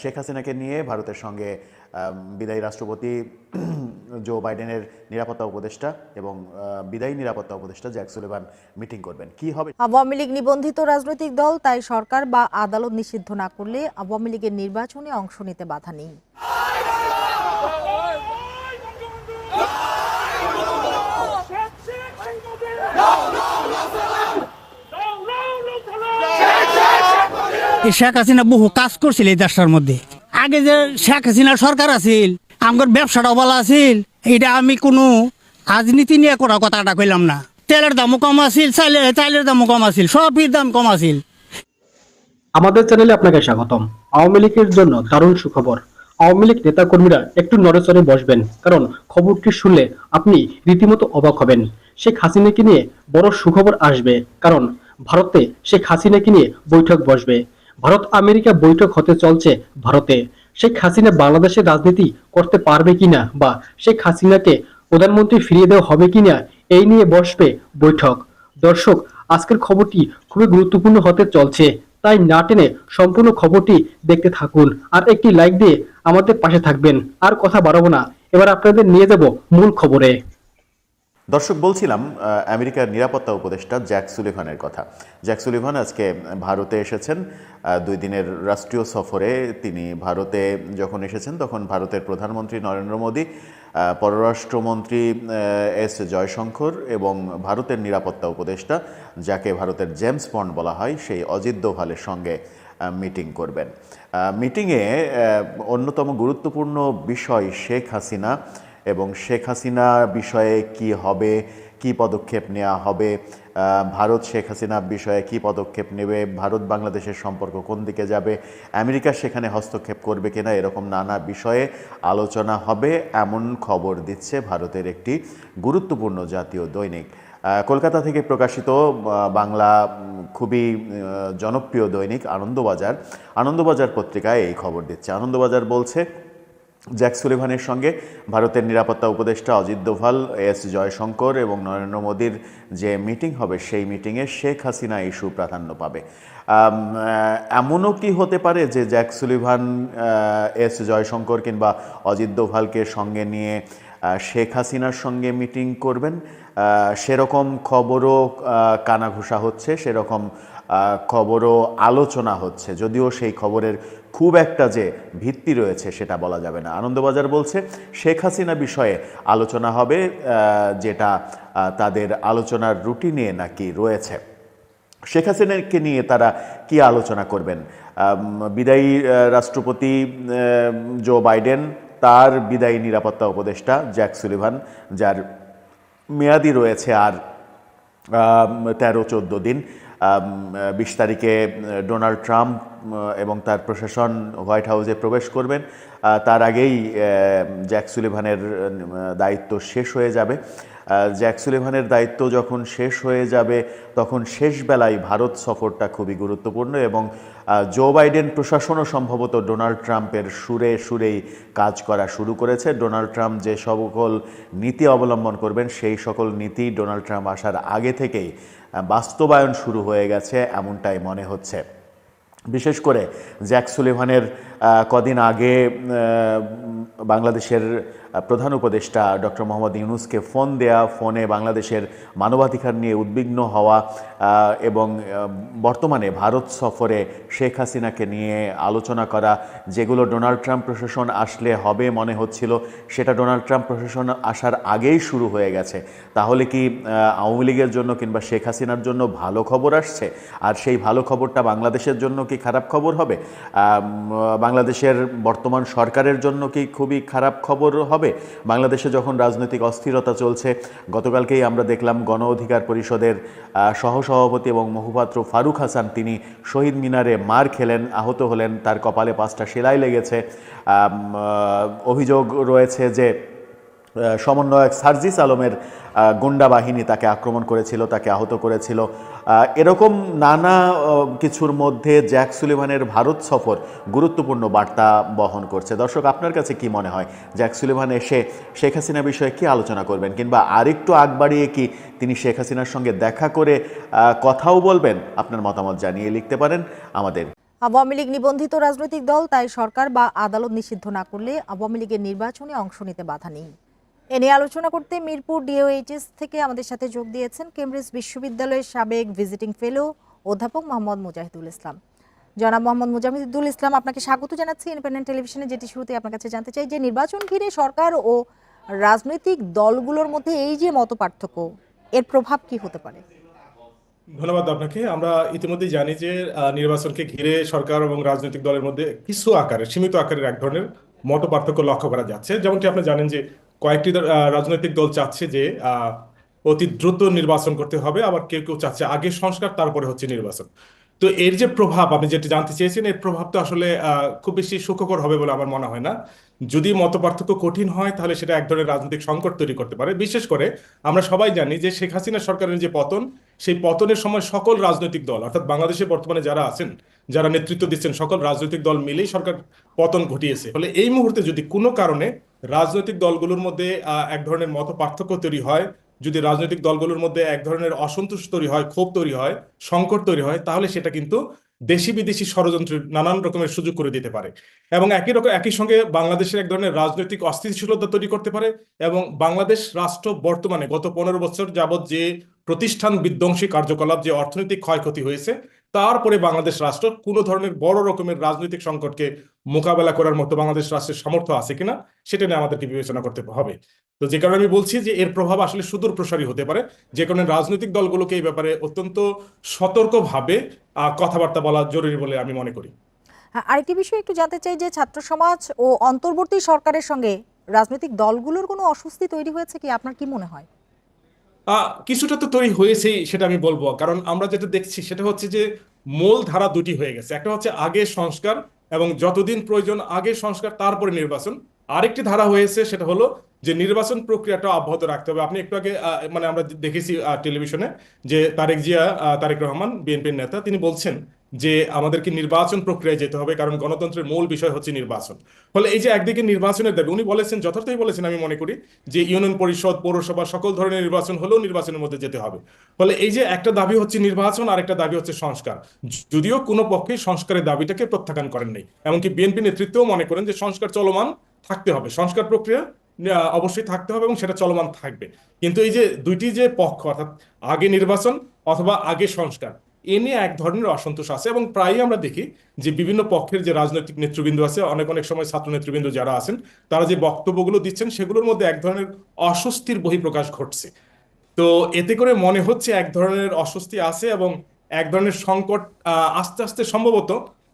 শেখ হাসিনাকে নিয়ে ভারতের সঙ্গে বিদায়ী রাষ্ট্রপতি জো বাইডেনের নিরাপত্তা উপদেষ্টা এবং বিদায়ী নিরাপত্তা উপদেষ্টা জ্যাক সুলেভান মিটিং করবেন। কি হবে? আওয়ামী লীগ নিবন্ধিত রাজনৈতিক দল, তাই সরকার বা আদালত নিষিদ্ধ না করলে আওয়ামী লীগের নির্বাচনে অংশ নিতে বাধা নেই। শেখ হাসিনা বহু কাজ করছিল এই দেশটার মধ্যে। আগে যে শেখ হাসিনা সরকার আছিল আমার ব্যবসাটাও ভালো আছিল এটা আমি কোনো রাজনীতি নিয়ে করা কথাটা কইলাম না। তেলের দামও কম আছিল চাইলের চাইলের দামও কম আছিল, সবই দাম কম আছিল। আমাদের চ্যানেলে আপনাকে স্বাগতম। আওয়ামী লীগের জন্য দারুণ সুখবর। আওয়ামী লীগ নেতাকর্মীরা একটু নড়েচড়ে বসবেন, কারণ খবরটি শুনলে আপনি রীতিমতো অবাক হবেন। শেখ হাসিনাকে নিয়ে বড় সুখবর আসবে, কারণ ভারতে শেখ হাসিনাকে নিয়ে বৈঠক বসবে। ভারত আমেরিকা বৈঠক হতে চলছে ভারতে। শেখ হাসিনা বাংলাদেশের রাজনীতি করতে পারবে কিনা বা শেখ হাসিনাকে প্রধানমন্ত্রী ফিরিয়ে দেওয়া হবে কিনা, এই নিয়ে বসবে বৈঠক। দর্শক, আজকের খবরটি খুবই গুরুত্বপূর্ণ হতে চলছে, তাই না টেনে সম্পূর্ণ খবরটি দেখতে থাকুন আর একটি লাইক দিয়ে আমাদের পাশে থাকবেন। আর কথা বাড়াবো না, এবার আপনাদের নিয়ে যাব মূল খবরে। দর্শক, বলছিলাম আমেরিকার নিরাপত্তা উপদেষ্টা জ্যাক সুলিভানের কথা। জ্যাক সুলিভান আজকে ভারতে এসেছেন। দুই দিনের রাষ্ট্রীয় সফরে তিনি ভারতে যখন এসেছেন, তখন ভারতের প্রধানমন্ত্রী নরেন্দ্র মোদী পররাষ্ট্রমন্ত্রী এস জয়শঙ্কর এবং ভারতের নিরাপত্তা উপদেষ্টা, যাকে ভারতের জেমস বন্ড বলা হয়, সেই অজিত দোভালের সঙ্গে মিটিং করবেন। মিটিংয়ে অন্যতম গুরুত্বপূর্ণ বিষয় শেখ হাসিনা এবং শেখ হাসিনা বিষয়ে কি হবে, কি পদক্ষেপ নেওয়া হবে ভারত শেখ হাসিনা বিষয়ে কি পদক্ষেপ নেবে, ভারত বাংলাদেশের সম্পর্ক কোন দিকে যাবে, আমেরিকা সেখানে হস্তক্ষেপ করবে কিনা, এরকম নানা বিষয়ে আলোচনা হবে, এমন খবর দিচ্ছে ভারতের একটি গুরুত্বপূর্ণ জাতীয় দৈনিক। কলকাতা থেকে প্রকাশিত বাংলা খুবই জনপ্রিয় দৈনিক আনন্দবাজার। আনন্দবাজার পত্রিকায় এই খবর দিচ্ছে। আনন্দবাজার বলছে জ্যাক সুলিভানের সঙ্গে ভারতের নিরাপত্তা উপদেষ্টা অজিত দোভাল এস জয়শঙ্কর এবং নরেন্দ্র মোদীর যে মিটিং হবে, সেই মিটিংয়ে শেখ হাসিনা ইস্যু প্রাধান্য পাবে। এমনও কি হতে পারে যে জ্যাক সুলিভান এস জয়শঙ্কর কিংবা অজিত দোভালকে সঙ্গে নিয়ে শেখ হাসিনার সঙ্গে মিটিং করবেন? সেরকম খবরও কানাঘুষা হচ্ছে, সেরকম খবরও আলোচনা হচ্ছে, যদিও সেই খবরের খুব একটা যে ভিত্তি রয়েছে সেটা বলা যাবে না। আনন্দবাজার বলছে, শেখ হাসিনা বিষয়ে আলোচনা হবে যেটা তাদের আলোচনার রুটিনে নাকি রয়েছে। শেখ হাসিনাকে নিয়ে তারা কি আলোচনা করবেন? বিদায়ী রাষ্ট্রপতি জো বাইডেন, তার বিদায়ী নিরাপত্তা উপদেষ্টা জ্যাক সুলিভান, যার মেয়াদি রয়েছে আর তেরো চোদ্দ দিন। বিশ তারিখে ডোনাল্ড ট্রাম্প এবং তার প্রশাসন হোয়াইট হাউসে প্রবেশ করবেন। তার আগেই জ্যাক সুলিভানের দায়িত্ব শেষ হয়ে যাবে। জ্যাক সুলিভানের দায়িত্ব যখন শেষ হয়ে যাবে, তখন শেষ বেলায় ভারত সফরটা খুবই গুরুত্বপূর্ণ এবং জো বাইডেন প্রশাসনও সম্ভবত ডোনাল্ড ট্রাম্পের সুরে সুরেই কাজ করা শুরু করেছে। ডোনাল্ড ট্রাম্প যে সকল নীতি অবলম্বন করবেন, সেই সকল নীতি ডোনাল্ড ট্রাম্প আসার আগে থেকেই বাস্তবায়ন শুরু হয়ে গেছে, এমনটাই মনে হচ্ছে। বিশেষ করে জ্যাক সুলিভানের কদিন আগে বাংলাদেশের প্রধান উপদেষ্টা ডক্টর মোহাম্মদ ইউনুসকে ফোন দেয়া, ফোনে বাংলাদেশের মানবাধিকার নিয়ে উদ্বিগ্ন হওয়া এবং বর্তমানে ভারত সফরে শেখ হাসিনাকে নিয়ে আলোচনা করা, যেগুলো ডোনাল্ড ট্রাম্প প্রশাসন আসলে হবে মনে হচ্ছিল, সেটা ডোনাল্ড ট্রাম্প প্রশাসন আসার আগেই শুরু হয়ে গেছে। তাহলে কি আওয়ামী লীগের জন্য কিংবা শেখ হাসিনার জন্য ভালো খবর আসছে? আর সেই ভালো খবরটা বাংলাদেশের জন্য কি খারাপ খবর হবে? বাংলাদেশের বর্তমান সরকারের জন্য কি খুবই খারাপ খবর হবে? বাংলাদেশে যখন রাজনৈতিক অস্থিরতা চলছে, গতকালকেই আমরা দেখলাম গণ অধিকার পরিষদের সহসভাপতি এবং মুখপাত্র ফারুক হাসান তিনি শহীদ মিনারে মার খেলেন, আহত হলেন, তার কপালে পাঁচটা সেলাই লেগেছে। অভিযোগ রয়েছে যে সমন্বয়ক সার্জিস আলমের গুন্ডা বাহিনী তাকে আক্রমণ করেছিল, তাকে আহত করেছিল। এরকম নানা কিছুর মধ্যে জ্যাক সুলিভানের ভারত সফর গুরুত্বপূর্ণ বার্তা বহন করছে। দর্শক, আপনার কাছে কি মনে হয়? জ্যাক সুলিভান এসে শেখ হাসিনা বিষয়ে কি আলোচনা করবেন? কিংবা আরেকটু আগ বাড়িয়ে কি তিনি শেখ হাসিনার সঙ্গে দেখা করে কথাও বলবেন? আপনার মতামত জানিয়ে লিখতে পারেন আমাদের। আওয়ামী লীগ নিবন্ধিত রাজনৈতিক দল, তাই সরকার বা আদালত নিষিদ্ধ না করলে আওয়ামী লীগের নির্বাচনে অংশ নিতে বাধা নেই। এ নিয়ে আলোচনা করতে মিরপুর ডিওএইচএস থেকে আমাদের সাথে যোগ দিয়েছেন কেমব্রিজ বিশ্ববিদ্যালয়ের সাবেক ভিজিটিং ফেলো অধ্যাপক মোহাম্মদ মুজাহিদুল ইসলাম। জনাব মোহাম্মদ মুজাহিদুল ইসলাম, আপনাকে স্বাগত জানাচ্ছি ইন্ডিপেন্ডেন্ট টেলিভিশনে যেটি শুরুতে আপনার কাছে জানতে চাই যে নির্বাচন ঘিরে সরকার ও রাজনৈতিক দলগুলোর মধ্যে এই যে মত পার্থক্য, এর প্রভাব কি হতে পারে? ধন্যবাদ আপনাকে। আমরা ইতিমধ্যে জানি যে নির্বাচনকে ঘিরে সরকার এবং রাজনৈতিক দলের মধ্যে কিছু আকারে, সীমিত আকারের এক ধরনের মত পার্থক্য লক্ষ্য করা যাচ্ছে। যেমনটি আপনি জানেন যে কয়েকটি রাজনৈতিক দল চাচ্ছে যে অতি দ্রুত নির্বাচন করতে হবে, আবার কেউ কেউ চাচ্ছে আগে সংস্কার, তারপরে হচ্ছে নির্বাচন। তো এর যে প্রভাব, আপনি যেটি জানতে চেয়েছেন, এর প্রভাব তো আসলে খুব বেশি সুখকর হবে বলে আমার মনে হয় না। যদি মত পার্থক্য কঠিন হয়, তাহলে সেটা এক ধরনের রাজনৈতিক সংকট তৈরি করতে পারে। বিশেষ করে আমরা সবাই জানি যে শেখ হাসিনা সরকারের যে পতন, সেই পতনের সময় সকল রাজনৈতিক দল, অর্থাৎ বাংলাদেশে বর্তমানে যারা আছেন, যারা নেতৃত্ব দিচ্ছেন, সকল রাজনৈতিক দল মিলেই সরকার পতন ঘটিয়েছে। ফলে এই মুহূর্তে যদি কোনো কারণে রাজনৈতিক দলগুলোর মধ্যে এক ধরনের মত পার্থক্য তৈরি হয়। যদি রাজনৈতিক দলগুলোর মধ্যে এক ধরনের অসন্তোষ তৈরি হয়, ক্ষোভ তৈরি হয়, সংকট তৈরি হয়, তাহলে সেটা কিন্তু দেশি বিদেশি ষড়যন্ত্রের নানান রকমের সুযোগ করে দিতে পারে। এবং একই রকম, একই সঙ্গে বাংলাদেশের এক ধরনের রাজনৈতিক অস্থিতিশীলতা তৈরি করতে পারে এবং বাংলাদেশ রাষ্ট্র বর্তমানে গত পনেরো বছর যাবৎ যে প্রতিষ্ঠান বিধ্বংসী কার্যকলাপ যে অর্থনৈতিক ক্ষয়ক্ষতি হয়েছে তারপরে বাংলাদেশ রাষ্ট্র কোনো ধরনের বড় রকমের রাজনৈতিক সংকটকে মোকাবেলা করার মতো বাংলাদেশ রাষ্ট্রের সামর্থ্য আছে কিনা সেটা নিয়ে আমাদেরকে বিবেচনা করতে হবে। তো যে কারণে আমি বলছি যে এর প্রভাব আসলে সুদূর প্রসারী হতে পারে যে কারণে রাজনৈতিক দলগুলোকে এই ব্যাপারে অত্যন্ত সতর্কভাবে কথাবার্তা বলা জরুরি বলে আমি মনে করি। হ্যাঁ, আরেকটি বিষয় একটু জানতে চাই যে ছাত্র সমাজ ও অন্তর্বর্তী সরকারের সঙ্গে রাজনৈতিক দলগুলোর কোনো অস্বস্তি তৈরি হয়েছে কি? আপনার কি মনে হয়? কিছুটা তো তৈরি হয়েছেই, সেটা আমি বলব। কারণ আমরা যেটা দেখছি, সেটা হচ্ছে যে মূল ধারা দুটি হয়ে গেছে। একটা হচ্ছে আগে সংস্কার এবং যতদিন প্রয়োজন আগে সংস্কার, তারপরে নির্বাচন। আরেকটি ধারা হয়েছে, সেটা হলো যে নির্বাচন প্রক্রিয়াটা অব্যাহত রাখতে হবে। আপনি একটু আগে মানে আমরা দেখেছি টেলিভিশনে যে তারেক জিয়া তারেক রহমান, বিএনপির নেতা, তিনি বলছেন যে আমাদেরকে নির্বাচন প্রক্রিয়ায় যেতে হবে, কারণ গণতন্ত্রের মূল বিষয় হচ্ছে নির্বাচন। ফলে এই যে একদিকে নির্বাচনের দাবি, উনি বলেছেন, যথার্থই বলেছেন আমি মনে করি, যে ইউনিয়ন পরিষদ, পৌরসভা, সকল ধরনের নির্বাচন হলেও নির্বাচনের মধ্যে যেতে হবে। ফলে এই যে একটা দাবি হচ্ছে নির্বাচন, আর একটা দাবি হচ্ছে সংস্কার। যদিও কোনো পক্ষেই সংস্কারের দাবিটাকে প্রত্যাখ্যান করেন নাই। এমনকি বিএনপি নেতৃত্বও মনে করেন যে সংস্কার চলমান থাকতে হবে। সংস্কার প্রক্রিয়া অবশ্যই থাকতে হবে এবং সেটা চলমান থাকবে। কিন্তু এই যে দুইটি যে পক্ষ, অর্থাৎ আগে নির্বাচন অথবা আগে সংস্কার এ নিয়ে এক ধরনের অসন্তোষ আছে এবং প্রায়ই আমরা দেখি যে বিভিন্ন পক্ষের যে রাজনৈতিক নেতৃবৃন্দ আছে, অনেক অনেক সময় ছাত্র নেতৃবৃন্দ যারা আছেন, তারা যে বক্তব্যগুলো দিচ্ছেন সেগুলোর মধ্যে এক ধরনের অস্বস্তির বহিঃপ্রকাশ ঘটছে। তো এতে করে মনে হচ্ছে এক ধরনের অস্বস্তি আছে এবং এক ধরনের সংকট আস্তে আস্তে সম্ভবত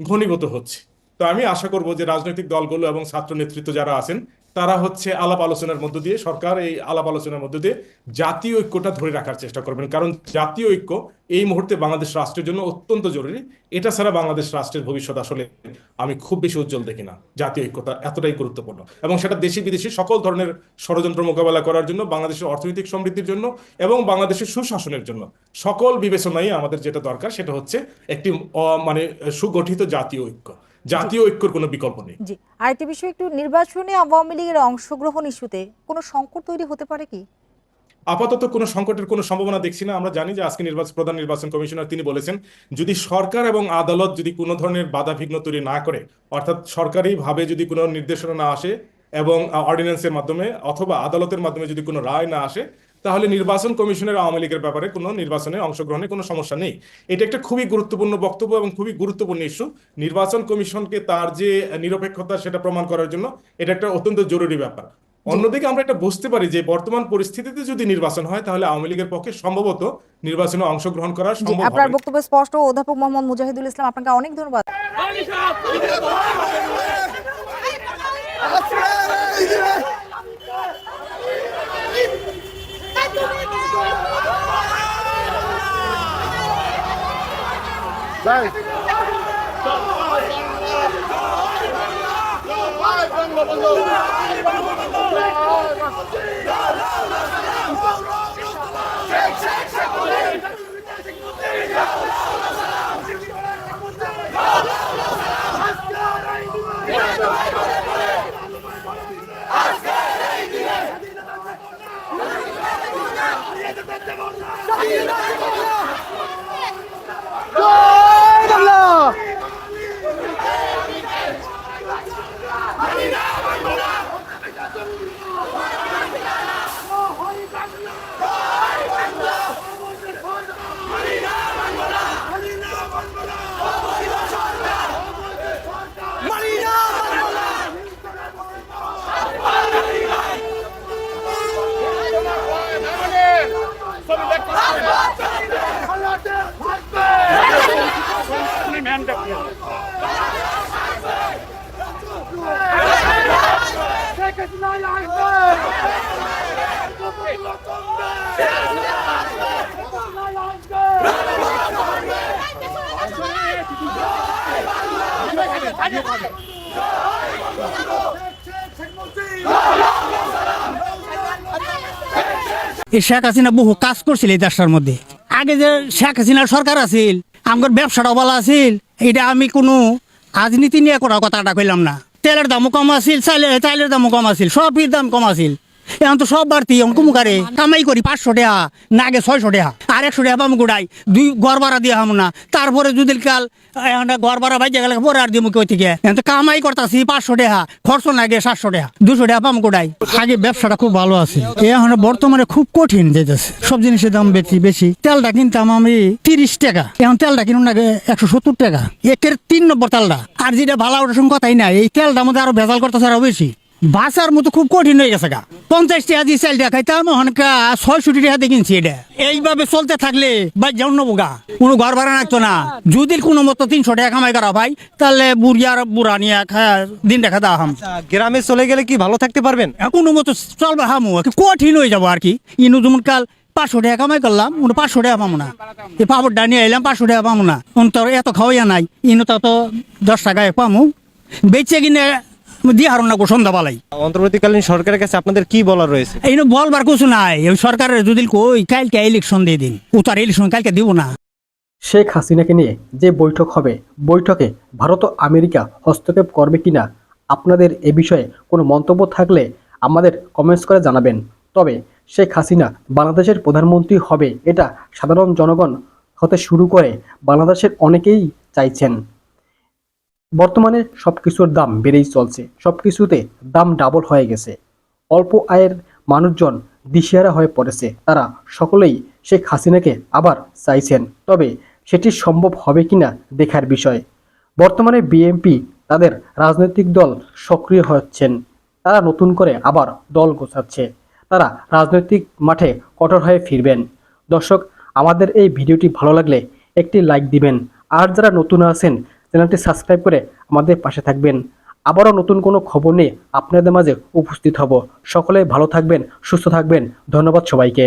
ঘনীভূত হচ্ছে। তো আমি আশা করব যে রাজনৈতিক দলগুলো এবং ছাত্র নেতৃত্ব যারা আছেন তারা হচ্ছে আলাপ আলোচনার মধ্য দিয়ে, সরকার এই আলাপ আলোচনার মধ্য দিয়ে জাতীয় ঐক্যটা ধরে রাখার চেষ্টা করবেন। কারণ জাতীয় ঐক্য এই মুহূর্তে বাংলাদেশ রাষ্ট্রের জন্য অত্যন্ত জরুরি। এটা ছাড়া বাংলাদেশ রাষ্ট্রের ভবিষ্যৎ আসলে আমি খুব বেশি উজ্জ্বল দেখি না। জাতীয় ঐক্যতা এতটাই গুরুত্বপূর্ণ। এবং সেটা দেশি বিদেশি সকল ধরনের ষড়যন্ত্র মোকাবেলা করার জন্য, বাংলাদেশের অর্থনৈতিক সমৃদ্ধির জন্য এবং বাংলাদেশের সুশাসনের জন্য সকল বিবেচনায় আমাদের যেটা দরকার, সেটা হচ্ছে একটি মানে সুগঠিত জাতীয় ঐক্য। জাতীয় ঐক্যর কোনো বিকল্প নেই। জি। আরেকটি বিষয় একটু নির্বাচনে আওয়ামী লীগের অংশগ্রহণ ইস্যুতে কোনো সংকট তৈরি হতে পারে কি? আপাতত কোনো সংকটের কোনো সম্ভাবনা দেখছি না। আমরা জানি যে আজকে নির্বাচন প্রধান নির্বাচন কমিশনার তিনি বলেছেন যদি সরকার এবং আদালত যদি কোনো ধরনের বাধা বিঘ্ন তৈরি না করে অর্থাৎ সরকারিভাবে যদি কোনো নির্দেশনা না আসে এবং অর্ডিন্যান্সের মাধ্যমে অথবা আদালতের মাধ্যমে যদি কোনো রায় না আসে তাহলে নির্বাচন কমিশনের আওয়ামী লীগের ব্যাপারে কোনো নির্বাচনে অংশগ্রহণে কোনো সমস্যা নেই। এটা একটা খুবই গুরুত্বপূর্ণ বক্তব্য এবং খুবই গুরুত্বপূর্ণ ইস্যু। নির্বাচন কমিশনকে তার যে নিরপেক্ষতা সেটা প্রমাণ করার জন্য এটা একটা অত্যন্ত জরুরি ব্যাপার। অন্যদিকে আমরা এটা বুঝতে পারি যে বর্তমান পরিস্থিতিতে যদি নির্বাচন হয় তাহলে আওয়ামী লীগের পক্ষে সম্ভবত নির্বাচনে অংশগ্রহণ করা সম্ভব আপনার বক্তব্য স্পষ্ট। অধ্যাপক মোহাম্মদ মুজাহিদুল ইসলাম আপনাকে অনেক ধন্যবাদ। Vai! Vai, Bangla, Yeah. স্বাধীনতা দেব না স্বাধীনতা দেব না শেখ হাসিনা বহু কাজ করছিল এই দেশটার মধ্যে। আগে যে শেখ হাসিনার সরকার আছিল আমার ব্যবসাটা বলা আছিল এটা আমি কোনো রাজনীতি নিয়ে করার কথাটা কইলাম না। তেলের দামও কম আছিল চাইলের চাইলের দামও কম আছিল সবই দাম কম আছিল। এখন তো সব বাড়তি এখন কুমুকারে কামাই করি পাঁচশো টাকা না আগে ছয়শো টাকা আর একশো টাকা পাম গোড়াই দুই ঘর ভাড়া দিয়ে হাম না। তারপরে যদি কাল এখন ঘর ভাড়া বাইজে গেলে পরে আর দিব কই থেকে? এখন তো কামাই করতেছি পাঁচশো টাকা খরচ লাগে সাতশো টাকা দুশো টাকা পাম গোড়াই আগে ব্যবসাটা খুব ভালো আছে। এখন বর্তমানে খুব কঠিন যেতেছে। সব জিনিসের দাম বেশি বেশি। তেলটা কিনতাম আমি তিরিশ টাকা। এখন তেলটা কিনুন লাগে একশো সত্তর টাকা। একের তিন নম্বর তেলটা। আর যেটা ভালো ওটার সঙ্গে কথাই নাই এই তেলটার মধ্যে আরও ভেজাল করতেছে আরও বেশি। বাসার মতো খুব কঠিন হয়ে গেছে গা। পঞ্চাশ টাকা দিয়ে চাল টাকা খাইতাম অনেকটা ছয়ষট্টি টাকা দিয়ে কিনছি এটা। এইভাবে চলতে থাকলে বা যেমন নেব গা। কোনো ঘর ভাড়া রাখতো না। যদি কোনো মতো তিনশো টাকা কামাই করা ভাই তাহলে বুড়ি আর বুড়া নিয়ে দিন দেখা দাও হাম। গ্রামে চলে গেলে কি ভালো থাকতে পারবেন? কোনো মতো চলবে হামু কঠিন হয়ে যাব আর কি। ইনু যেমন কাল পাঁচশো টাকা কামাই করলাম উনি পাঁচশো টাকা পাবো না। এই পাপড়টা নিয়ে এলাম পাঁচশো টাকা পাবো না। উনি তো এত খাওয়াইয়া নাই ইনু তো তো দশ টাকায় পামু। বেচে কিনে দিয়ে হারো না গো সন্ধ্যাবেলায় অন্তর্বর্তীকালীন সরকারের কাছে আপনাদের কি বলার রয়েছে? এই বলবার কিছু নাই। ওই সরকারের যদি কই কালকে ইলেকশন দিয়ে দিন। ও তার ইলেকশন কালকে দিব না। শেখ হাসিনাকে নিয়ে যে বৈঠক হবে বৈঠকে ভারত ও আমেরিকা হস্তক্ষেপ করবে কিনা আপনাদের এ বিষয়ে কোনো মন্তব্য থাকলে আমাদের কমেন্টস করে জানাবেন। তবে শেখ হাসিনা বাংলাদেশের প্রধানমন্ত্রী হবে এটা সাধারণ জনগণ হতে শুরু করে বাংলাদেশের অনেকেই চাইছেন। বর্তমানে সব কিছুর দাম বেড়েই চলছে। সব কিছুতে দাম ডাবল হয়ে গেছে। অল্প আয়ের মানুষজন দিশেহারা হয়ে পড়েছে। তারা সকলেই শেখ হাসিনাকে আবার চাইছেন। তবে সেটি সম্ভব হবে কিনা দেখার বিষয়। বর্তমানে বিএনপি তাদের রাজনৈতিক দল সক্রিয় হচ্ছেন। তারা নতুন করে আবার দল গোছাচ্ছে। তারা রাজনৈতিক মাঠে কঠোর হয়ে ফিরবেন। দর্শক, আমাদের এই ভিডিওটি ভালো লাগলে একটি লাইক দিবেন। আর যারা নতুন আছেন চ্যানেলটি সাবস্ক্রাইব করে আমাদের পাশে থাকবেন। আবারও নতুন কোনো খবর নিয়ে আপনাদের মাঝে উপস্থিত হব। সকলে ভালো থাকবেন, সুস্থ থাকবেন। ধন্যবাদ সবাইকে।